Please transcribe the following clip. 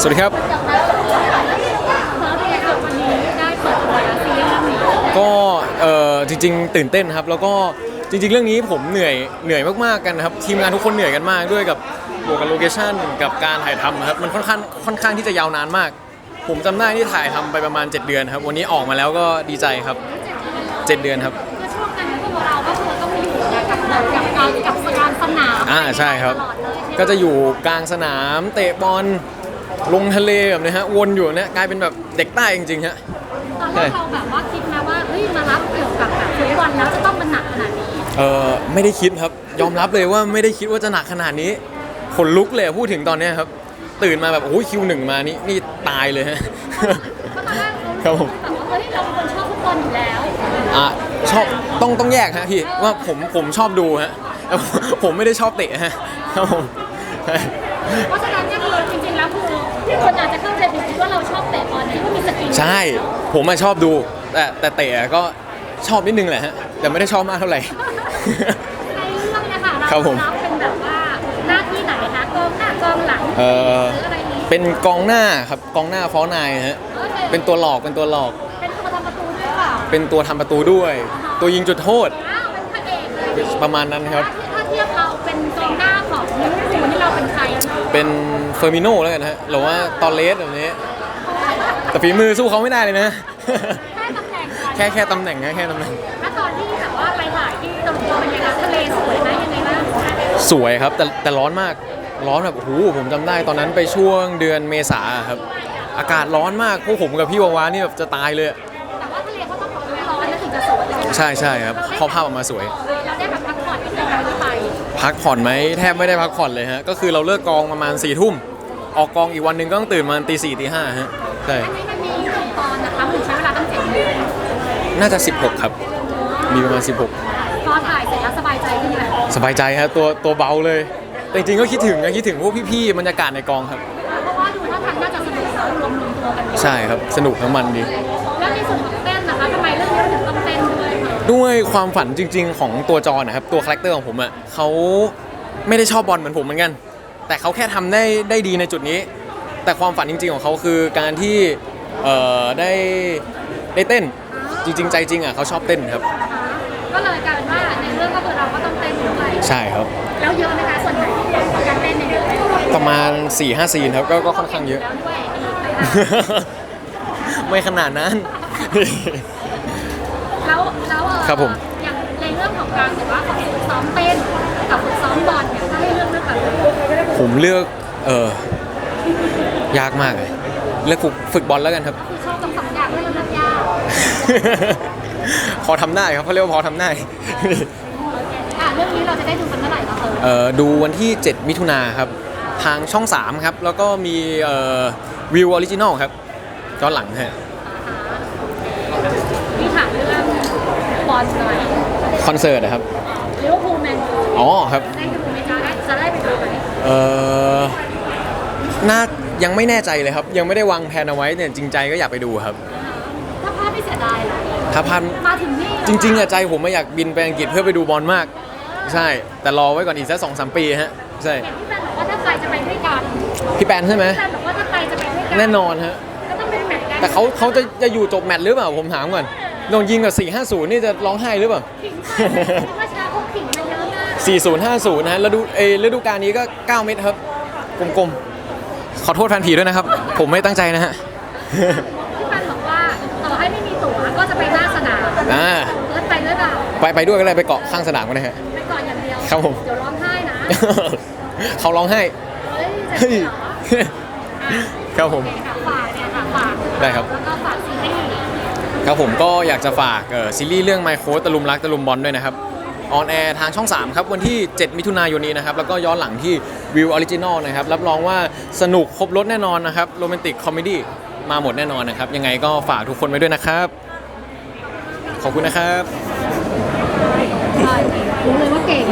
สวัสดีครับวันนี้ได้เปิดตัวซีรีส์เรื่องนี้ก็เอ่อจริง ๆ ตื่นเต้นครับ แล้วก็จริง ๆ เรื่องนี้ผมเหนื่อยเหนื่อยมากๆกันนะครับทีมงานทุกคนเหนื่อยกันมากด้วยกับบวกกับโลเคชั่นกับการถ่ายทำครับมันค่อนข้างค่อนข้างที่จะยาวนานมาก ผมจำได้ที่ถ่ายทำไปประมาณ 7 เดือนครับ วันนี้ออกมาแล้วก็ดีใจครับ 7 เดือนครับคือช่วงนั้นพวกเราก็คือต้องอยู่กับกับการกับการสนามอ่าใช่ครับ ตลอดเลยใช่ไหมก็จะอยู่กลางสนามเตะบอล ลงทะเลแบบนี้ฮะวนอยู่เนี่ยกลายเป็นแบบเด็กใต้จริงๆฮะ ตอนแรกเราแบบว่าคิดไหมว่าเฮ้ยมารับเกี่ยวกับแบบฟุตบอลแล้วจะต้องมันหนักขนาดนี้เออไม่ได้คิดครับ ยอมรับเลยว่าไม่ได้คิดว่าจะหนักขนาดนี้ขนลุกเลยอะพูดถึงตอนเนี้ยครับ ตื่นมาแบบโอ้ยคิวหนึ่งมานี่นี่ตายเลยฮะก็ตอนแรกครับผม แบบว่าเฮ้ยเราเป็นคนชอบฟุตบอลอยู่แล้วอะชอบต้องต้องแยกฮะพี่ว่าผมผมชอบดูฮะแต่ผมผมไม่ได้ชอบเตะฮะครับผม เพราะฉะนั้นเนี่ยคือจริงๆแล้ว คือคนอาจจะเข้าใจผิดคิดว่าเราชอบเตะบอลคิดว่ามีสกิลใช่ ผมมาชอบดู แต่แต่เตะก็ชอบนิดนึงแหละฮะ แต่ไม่ได้ชอบมากเท่าไหร่ ในเรื่องเนี่ยค่ะเราครับผมรับเป็นแบบว่าหน้าที่ไหนคะกองหน้ากองหลังเออหรืออะไรนี้เป็นกองหน้าครับกองหน้าฟอนายฮะ เป็นตัวหลอกเป็นตัวหลอก เป็นตัวทำประตูด้วยเปล่าเป็นตัวทำประตูด้วย ตัวยิงจุดโทษอ้าวเป็นพระเอกเลยดิประมาณนั้นครับถ้าเที เป็นเฟอร์มิโน่แล้วกันฮะหรือว่าตอเลสแบบนี้ แต่ฝีมือสู้เขาไม่ได้เลยนะ แค่ตำแหน่งก่อนแค่แค่ตำแหน่งนะแค่ตำแหน่งแล้วตอนที่แบบว่าไปถ่ายที่ตะลุเป็นยังไงทะเลสวยไหมยังไงบ้างสวยครับ แต่แต่ร้อนมากร้อนแบบโอ้โหผมจำได้ตอนนั้นไปช่วงเดือนเมษาครับ อากาศร้อนมากพวกผมกับพี่วาวานี่แบบจะตายเลยอะแต่ว่าทะเลเขาต้องบอกว่าร้อนแล้วถึงจะสวยใช่ไหมใช่ใช่ครับพอภาพออกมาสวยเราได้แบบพักผ่อนที่เราไป พักผ่อนไหมแทบไม่ได้พักผ่อนเลยฮะก็คือเราเลิกกองประมาณ4ี่ทุ่มออกกองอีกวันหนึ่งก็ต้องตื่นมาตีสี่ตีห้าฮะใช่อันนี้มันมีกี่ตอนนะคะมันใช้เวลาตั้งเจ็ดเดือนน่าจะ 16 ครับ มีประมาณ 16 พอถ่ายเสร็จแล้วสบายใจขึ้นไหมสบายใจฮะตัวตัวเบาเลย แต่จริงๆก็คิดถึงนะคิดถึงพวกพี่ๆบรรยากาศในกองครับ เพราะว่าดูท่าทางน่าจะสนุกรวมๆตัวกันเยอะใช่ครับ สนุกทั้งมันดี แล้วในส่วนของเต้ ด้วยคะด้วยความฝันจริง ๆ ของตัวจอนะครับตัวคาแรคเตอร์ของผมอะเขาไม่ได้ชอบบอลเหมือนผมเหมือนกัน แต่เขาแค่ทำได้ได้ดีในจุดนี้ แต่ความฝันจริง ๆ ของเขาคือการที่เอ่อได้ได้เต้นจริง ๆ ใจจริงอะเขาชอบเต้นครับ ก็เลยกลายเป็นว่าในเรื่องก็คือเราก็ต้องเต้นด้วยใช่ครับ แล้วเยอะไหมคะส่วนใหญ่ของการเต้นในเรื่องประมาณ4ี่ห้าซีนครับก็ก็ค่อนข้างเยอะแล้วด้วยอีกไม่ขนาดนั้น แล้วแล้วเอ่อครับผม อย่างในเรื่องของการแบบว่าฝึกซ้อมเต้นกับฝึกซ้อมบอลเนี่ยถ้าให้เลือกเลือกแบบไหนผมเลือกเออยากมากเลยเลือกฝึกฝึกบอลแล้วกันครับ คือชอบทั้งสองอย่างเรื่องเลือกยากพอทำได้ครับเขาเรียกว่าพอทำได้ อะเรื่องนี้เราจะได้ดูกันเมื่อไหร่คะเออเอ่อดูวันที่ 7 มิถุนาครับ ทางช่อง 3 ครับ แล้วก็มีเอ่อวิวออริจินอลครับย้อนหลังฮะ พี่ถามเรื่อง บอลหน่อยคอนเสิร์ตนะครับลิเวอร์พูลแมนยูอ๋อครับ ได้ดูไหมคะได้จะได้ไปดูไหมเอ่อน่ายังไม่แน่ใจเลยครับ ยังไม่ได้วางแผนเอาไว้เนี่ยจริงใจก็อยากไปดูครับ ถ้าพลาดไม่เสียดายเหรอถ้าพันมาถึงนี่จริง ๆอะใจผมไม่อยากบินไปอังกฤษเพื่อไปดูบอลมาก ใช่ แต่รอไว้ก่อนอีกสักสองสามปีฮะใช่ เห็นพี่แฟนบอกว่าถ้าไปจะไปด้วยกันพี่แปนใช่ไหมพี่แฟนบอกว่าถ้าไปจะไปด้วยกันแน่นอนฮะก็ต้องเป็นแมตช์กันแต่เขาเขาจะจะอยู่จบแมตช์หรือเปล่าผมถามก่อน โดนยิงกับ4 5 0 นี่จะร้องไห้หรือเปล่า ขิงไปเมื่อเช้าเขาขิงมาเยอะมาก40 50 นะฮะแล้วดูเอยฤดูกาลนี้ก็ 9 เมตรครับ กลมๆ ขอโทษแฟนผีด้วยนะครับ ผมไม่ตั้งใจนะฮะ พี่แฟนบอกว่าต่อให้ไม่มีตั๋วก็จะไปหน้าสนามอ่า เลิศไปด้วยเปล่าไปไปด้วยก็เลยไปเกาะข้างสนามกันนะฮะ ไปก่อนอย่างเดียวครับผม เดี๋ยวร้องไห้นะเขาร้องไห้ เฮ้ยจะเฮ้ย เหรออะครับผมโอเคค่ะฝากเนี่ยค่ะฝากได้ครับ แล้วก็ฝากซีรีส์ ครับผมก็อยากจะฝากซีรีส์เรื่อง My c o ตะลุมรักตะลุมบอลด้วยนะครับออนแอร์ทางช่อง 3 ครับ วันที่ 7 มิถุนายนนี้นะครับ แล้วก็ย้อนหลังที่วิวออริจินอลนะครับ รับรองว่าสนุกครบรถแน่นอนนะครับโรแมนติกคอมเมดี้มาหมดแน่นอนนะครับ ยังไงก็ฝากทุกคนไว้ด้วยนะครับ ขอบคุณนะครับ รู้เลยว่าเก่ง